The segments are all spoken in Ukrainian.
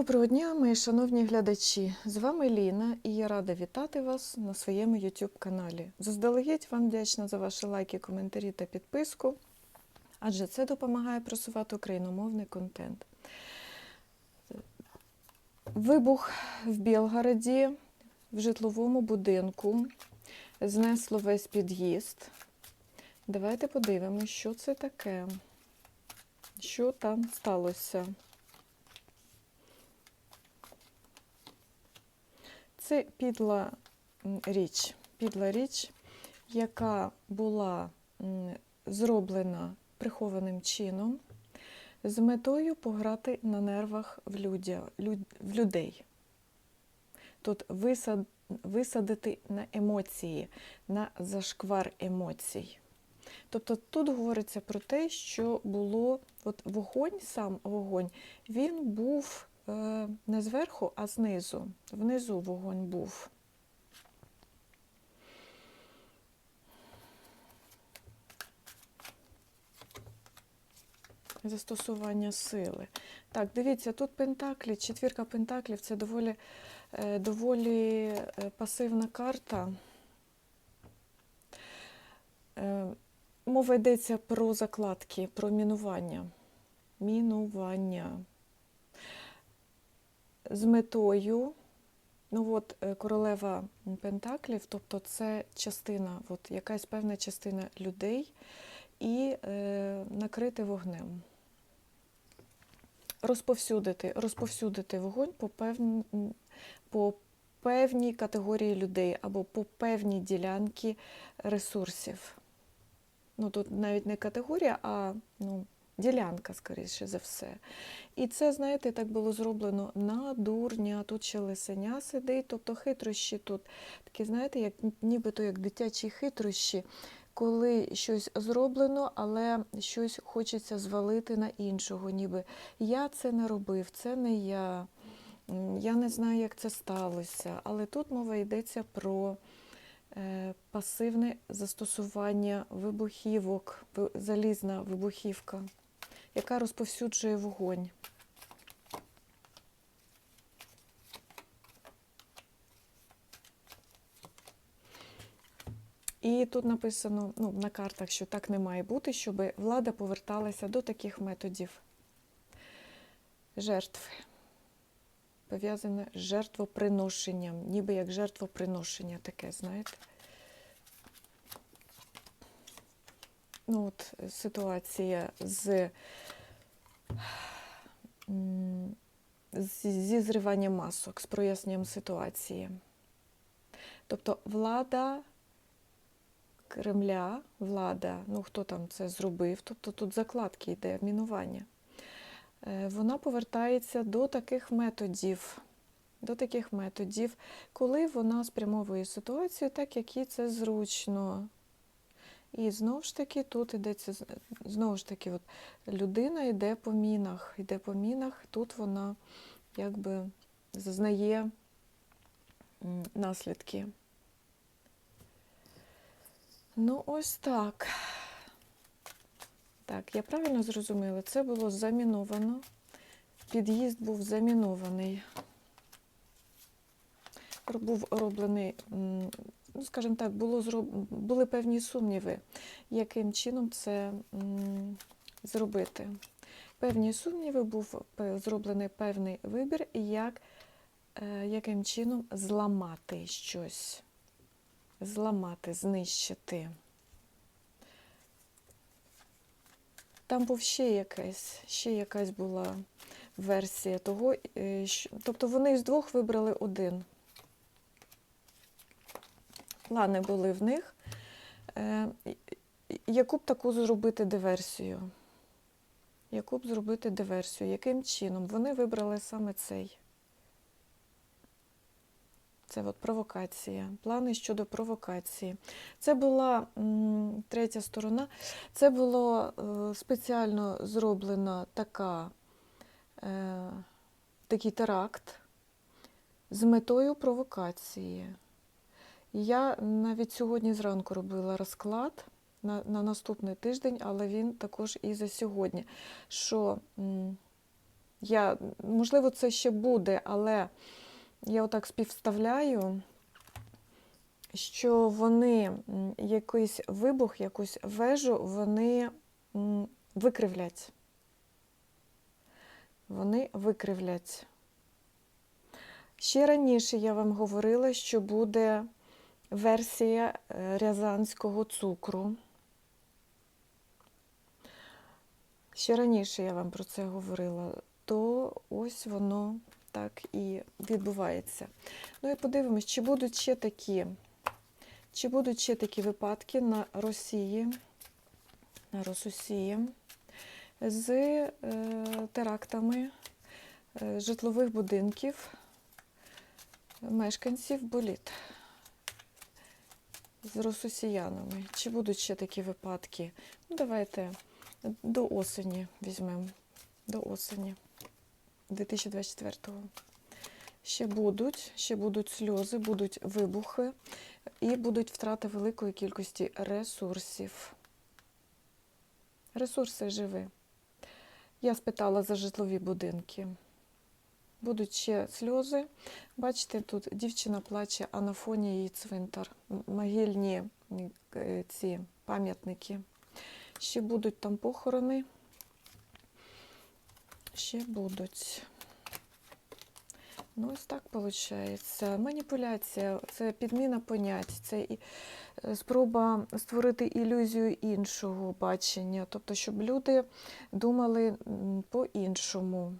Доброго дня, мої шановні глядачі! З вами Ліна і я рада вітати вас на своєму YouTube каналі. Заздалегідь вам вдячна за ваші лайки, коментарі та підписку, адже це допомагає просувати україномовний контент. Вибух в Білгороді в житловому будинку знесло весь під'їзд. Давайте подивимося, що це таке, що там сталося. Це підла річ, підла річ, яка була зроблена прихованим чином з метою пограти на нервах в, людя, люд, в людей. Тут висад, висадити на емоції, на зашквар емоцій. Тобто тут говориться про те, що було от вогонь, сам вогонь, він був не зверху, а знизу. Внизу вогонь був. Застосування сили. Так, дивіться, тут пентаклі, четвірка пентаклів це доволі, е, доволі е, пасивна карта. Е, Мова йдеться про закладки, про мінування. Мінування з метою, ну от е, королева Пентаклів, тобто це частина, от якась певна частина людей, і е, накрити вогнем. Розповсюдити, розповсюдити вогонь по, певн, по певній категорії людей або по певній ділянці ресурсів. Ну, тут навіть не категорія, а ну, ділянка, скоріше за все. І це, знаєте, так було зроблено на дурня, тут ще лисеня сидить, тобто хитрощі тут такі, знаєте, як нібито як дитячі хитрощі, коли щось зроблено, але щось хочеться звалити на іншого. Ніби я це не робив, це не я. Я не знаю, як це сталося. Але тут мова йдеться про е, пасивне застосування вибухівок, залізна вибухівка яка розповсюджує вогонь. І тут написано ну, на картах, що так не має бути, щоб влада поверталася до таких методів жертви, пов'язане з жертвоприношенням, ніби як жертвоприношення таке, знаєте. Ну, от ситуація з- зі зриванням масок, з проясненням ситуації. Тобто влада Кремля, влада, ну хто там це зробив, тобто тут закладки йде, мінування. Е, Вона повертається до таких методів, до таких методів, коли вона спрямовує ситуацію так, як їй це зручно. І знову ж таки, тут йдеться знову ж таки, от людина йде по мінах, йде по мінах, тут вона якби зазнає наслідки. Ну, ось так. Так, я правильно зрозуміла, це було заміновано. Під'їзд був замінований. Був роблений, ну, скажімо так, було зроб... були певні сумніви, яким чином це м, зробити. Певні сумніви, був зроблений певний вибір, як, е, яким чином зламати щось. Зламати, знищити. Там був ще якась, ще якась була версія того, е, що- тобто вони з двох вибрали один. Плани були в них. Е, Яку б таку зробити диверсію? Яку б зробити диверсію? Яким чином? Вони вибрали саме цей. Це от провокація, плани щодо провокації. Це була третя сторона. Це було е, спеціально зроблена така, е, такий теракт з метою провокації. Я навіть сьогодні зранку робила розклад на, на наступний тиждень, але він також і за сьогодні. Що Я, можливо, це ще буде, але я отак співставляю, що вони якийсь вибух, якусь вежу, вони викривлять. Вони викривлять. Ще раніше я вам говорила, що буде версія е, рязанського цукру. Ще раніше я вам про це говорила, то ось воно так і відбувається. Ну і подивимось, чи будуть ще такі, чи будуть ще такі випадки на Росії, на Росусії з е, терактами е, житлових будинків мешканців боліт з росусіянами. Чи будуть ще такі випадки? Ну, давайте до осені візьмемо. До осені 2024-го. Ще будуть, ще будуть сльози, будуть вибухи і будуть втрати великої кількості ресурсів. Ресурси живі. Я спитала за житлові будинки. Будуть ще сльози. Бачите, тут дівчина плаче, а на фоні її цвинтар. Могильні е, ці пам'ятники. Ще будуть там похорони. Ще будуть. Ну, ось так виходить. Маніпуляція це підміна понять, це е, спроба створити ілюзію іншого бачення, тобто, щоб люди думали по-іншому.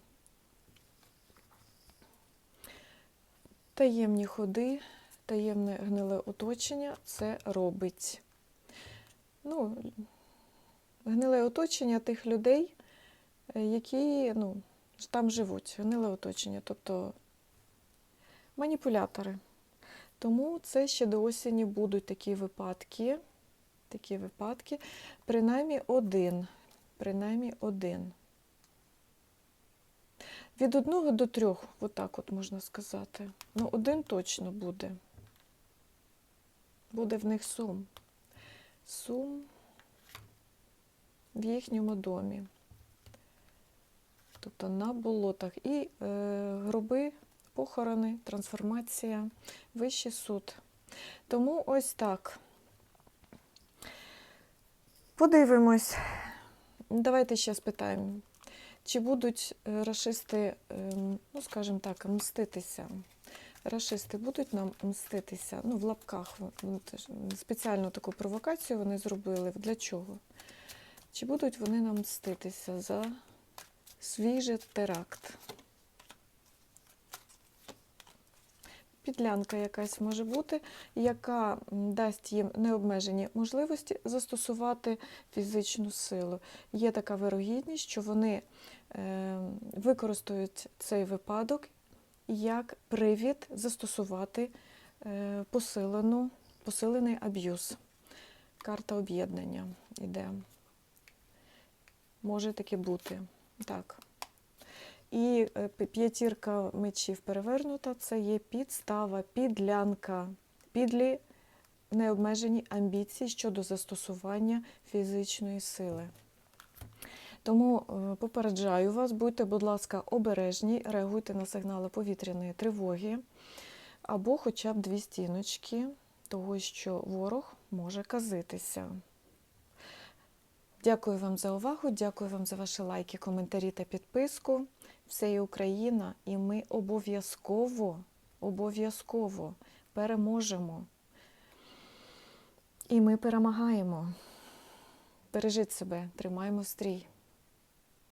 Таємні ходи, таємне гниле оточення це робить. Ну, гниле оточення тих людей, е, які ну, там живуть, гниле оточення, тобто маніпулятори. Тому це ще до осені будуть такі випадки, такі випадки, принаймні один, принаймні один. Від одного до трьох, отак от можна сказати. Ну, один точно буде. Буде в них сум. Сум в їхньому домі. Тобто на болотах. І е, гроби, похорони, трансформація, вищий суд. Тому ось так. Подивимось. Давайте ще спитаємо. Чи будуть расисти, рашисти, ем, ну скажімо так, мститися? Рашисти будуть нам мститися? Ну, в лапках ну, спеціальну таку провокацію вони зробили. Для чого? Чи будуть вони нам мститися за свій теракт? Підлянка якась може бути, яка дасть їм необмежені можливості застосувати фізичну силу. Є така вирогідність, що вони е, використають цей випадок як привід застосувати е, посилену, посилений аб'юз. Карта об'єднання іде. Може таки бути. Так. І е, п'ятірка мечів перевернута це є підстава, підлянка, підлі необмежені амбіції щодо застосування фізичної сили. Тому е, попереджаю вас, будьте, будь ласка, обережні, реагуйте на сигнали повітряної тривоги або хоча б дві стіночки того, що ворог може казитися. Дякую вам за увагу, дякую вам за ваші лайки, коментарі та підписку. Все є Україна, і ми обов'язково, обов'язково переможемо. І ми перемагаємо. Бережіть себе, тримаємо стрій.